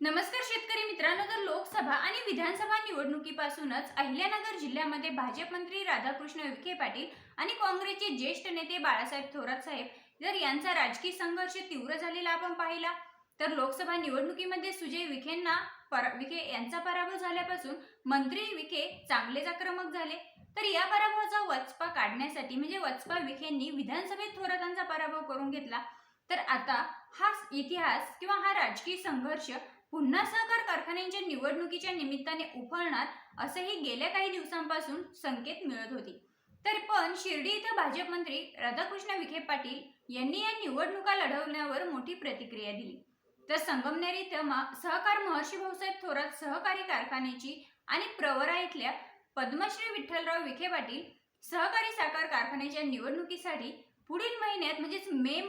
नमस्कार शेतकरी मित्रांनो तर लोकसभा आणि विधानसभा निवडणुकीपासूनच अहिल्यानगर जिल्ह्यामध्ये भाजप मंत्री राधाकृष्ण विखे पाटील आणि काँग्रेसचे ज्येष्ठ नेते बाळासाहेब थोरात साहेब जर यांचा राजकीय संघर्ष तीव्र झालेला आपण पाहिला तर लोकसभा निवडणुकीमध्ये सुजय विखेंना परा विखे यांचा पराभव झाल्यापासून मंत्री विखे चांगलेच आक्रमक झाले. तर या पराभवाचा वचपा काढण्यासाठी म्हणजे वचपा विखेंनी विधानसभेत थोरातांचा पराभव करून घेतला. तर आता हा इतिहास किंवा हा राजकीय संघर्ष पुन्हा सहकार कारखान्यांच्या निवडणुकीच्या निमित्ताने उफळणार असेही गेल्या काही दिवसांपासून संकेत मिळत होते. तर पण शिर्डी इथं भाजप मंत्री राधाकृष्ण विखे पाटील यांनी या निवडणुका लढवण्यावर मोठी प्रतिक्रिया दिली. तर संगमनेर इथं मा- सहकार महर्षी भाऊसाहेब थोरात सहकारी कारखान्याची आणि प्रवरा इथल्या पद्मश्री विठ्ठलराव विखे पाटील सहकारी साखर कारखान्याच्या निवडणुकीसाठी पुढील महिन्यात म्हणजेच मे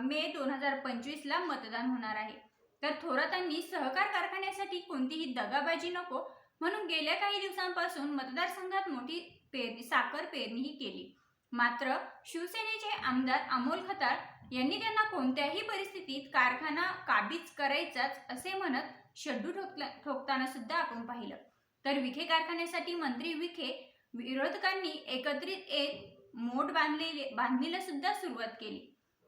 मे दोन हजार पंचवीसला मतदान होणार आहे. तर थोरातांनी सहकार कारखान्यासाठी कोणतीही दगाबाजी नको म्हणून गेल्या काही दिवसांपासून मतदारसंघात मोठी पेरणी साखर पेरणीही केली. मात्र शिवसेनेचे आमदार अमोल खताळ यांनी त्यांना कोणत्याही परिस्थितीत कारखाना काबीज करायचाच असे म्हणत शड्डू ठोकला ठोकताना सुद्धा आपण पाहिलं. तर विखे कारखान्यासाठी मंत्री विखे विरोधकांनी एकत्रित येत मोठ बांधलेले बांधणीला सुद्धा सुरुवात केली.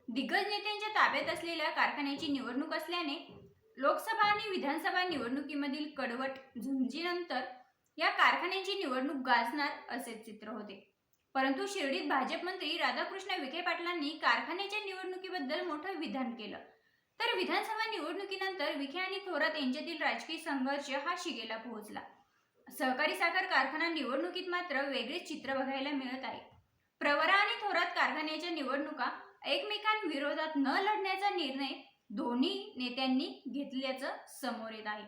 दिग्गज नेत्यांच्या ताब्यात असलेल्या कारखान्याची निवडणूक असल्याने लोकसभा आणि विधानसभा निवडणुकीमधील कडवट झुंजीनंतर या कारखान्याची निवडणूक गाजणार असे चित्र होते. परंतु शिर्डीत भाजप मंत्री राधाकृष्ण विखे पाटलांनी कारखान्याच्या निवडणुकीबद्दल मोठं विधान केलं. तर विधानसभा निवडणुकीनंतर विखे आणि थोरात यांच्यातील राजकीय संघर्ष हा शिगेला पोहोचला. सहकारी साखर कारखाना निवडणुकीत मात्र वेगळेच चित्र बघायला मिळत आहे. प्रवरा आणि थोरात कारखान्याच्या निवडणुका एकमेकांविरोधात न लढण्याचा निर्णय दोन्ही नेत्यांनी घेतल्याचं समोर येत आहे.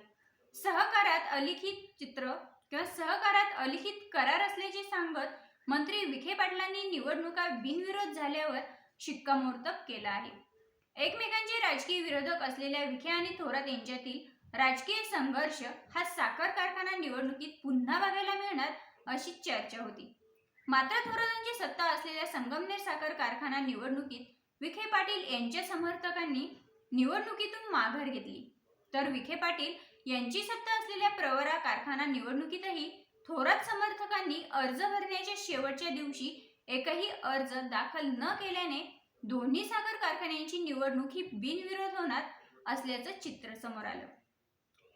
सहकारात अलिखित चित्र किंवा सहकारात अलिखित करार असल्याचे सांगत मंत्री विखे पाटलांनी निवडणुका बिनविरोध झाल्यावर शिक्कामोर्तब केला आहे. एकमेकांचे राजकीय विरोधक असलेल्या विखे आणि थोरात यांच्यातील राजकीय संघर्ष हा साखर कारखाना निवडणुकीत पुन्हा बघायला मिळणार अशी चर्चा होती. मात्र थोरातांची सत्ता असलेल्या संगमनेर साखर कारखाना निवडणुकीत विखे पाटील यांच्या समर्थकांनी निवडणुकीतून माघार घेतली. तर विखे पाटील यांची सत्ता असलेल्या प्रवरा कारखाना निवडणुकीतही थोरात समर्थकांनी अर्ज भरण्याच्या शेवटच्या दिवशी एकही अर्ज दाखल न केल्याने दोन्ही साखर कारखान्यांची निवडणूक ही बिनविरोध होणार असल्याचं चित्र समोर आलं.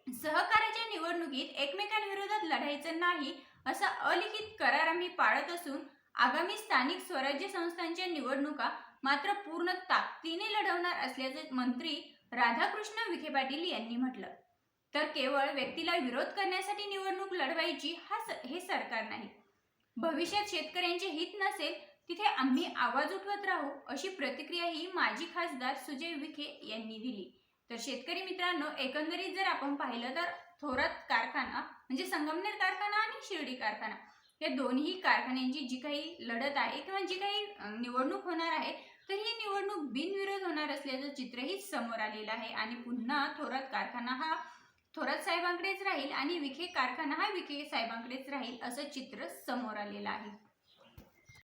सहकार्याच्या निवडणुकीत एकमेकांविरोधात लढायचं नाही असा अलिखित करार आम्ही पाळत असून आगामी स्थानिक स्वराज्य संस्थांच्या निवडणुका मात्र पूर्ण ताकदीने लढवणार असल्याचे मंत्री राधाकृष्ण विखे पाटील यांनी म्हटलं. तर केवळ व्यक्तीला विरोध करण्यासाठी निवडणूक लढवायची हा स- हे सरकार नाही. भविष्यात शेतकऱ्यांचे हित नसेल तिथे आम्ही आवाज उठवत राहू अशी प्रतिक्रियाही माजी खासदार सुजय विखे यांनी दिली. तर शेतकरी मित्रांनो एकंदरीत जर आपण पाहिलं तर थोरात कारखाना म्हणजे संगमनेर कारखाना आणि शिर्डी कारखाना या दोन्ही कारखान्यांची जी काही लढत आहे किंवा जी काही निवडणूक होणार आहे तर ही निवडणूक बिनविरोध होणार असल्याचं चित्रही समोर आलेलं आहे. आणि पुन्हा थोरात कारखाना हा थोरात साहेबांकडेच राहील आणि विखे कारखाना हा विखे साहेबांकडेच राहील असं चित्र समोर आलेलं आहे.